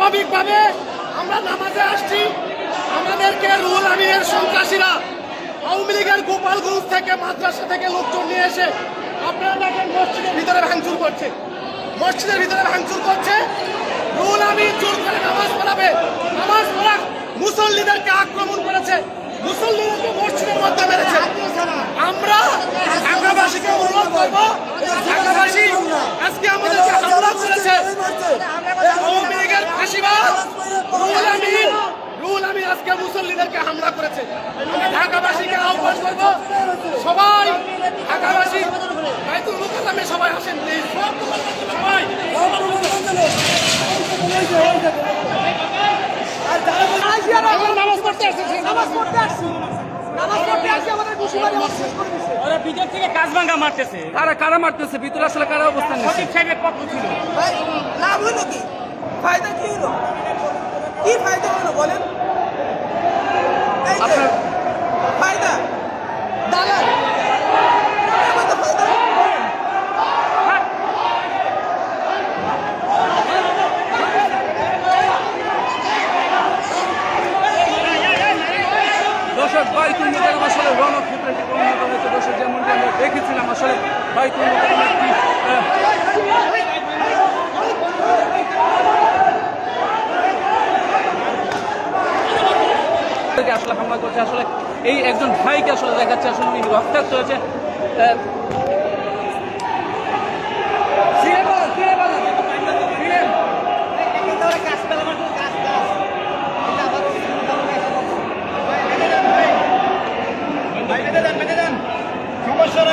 স্বাভাবিকভাবে আমরা নামাজে আসছি। আমাদেরকে রুল আমিনের সন্ত্রাসীরা, আওয়ামী লীগের গোপালগঞ্জ থেকে মাদ্রাসা থেকে লোকজন নিয়ে এসে আপনারা দেখেন মসজিদের ভিতরে ভাঙচুর করছে। মসজিদের ভিতরে ভাঙচুর করছে। রুল আমিন জোর করে নামাজ পড়াবে। নামাজ পড়া মুসল্লিদেরকে আক্রমণ করেছে। মুসল্লিদেরকে মসজিদের মধ্যে মেরেছে আমরা ঢাকাবাসীকে অনুরোধ করব ঢাকাবাসী আজকে আমাদেরকে হামলা করেছে আওয়ামী লীগের ফাঁসিবাদ রুহুল আমিন রুহুল আমিন আজকে মুসল্লিদেরকে হামলা করেছে। আমি ঢাকাবাসীকে আহ্বান করব সবাই ঢাকাবাসী বাইতুল মুকাদ্দামে সবাই আসেন প্লিজ সবাই আমরা নামাজ পড়তে আসছি নামাজ পড়তে আসছি। আমাদের মুসলমান শেষ করে দিচ্ছে ওরা ভিতর থেকে কাজ মারতেছে। কারা কারা মারতেছে? ভিতরে আসলে কারা অবস্থান সচিব সাহেবের পক্ষ ছিল লাভ হলো কি ফায়দা কি হলো কি ফায়দা হলো বলেন এই যে, আপনার ফায়দা দালাল আমাদের ফায়দা দর্শক বাইতুল মোকাররম আসলে আসলে আসলে হামলা করছে আসলে এই একজন ভাইকে আসলে দেখাচ্ছে আসলে উনি রক্তাক্ত হয়েছে।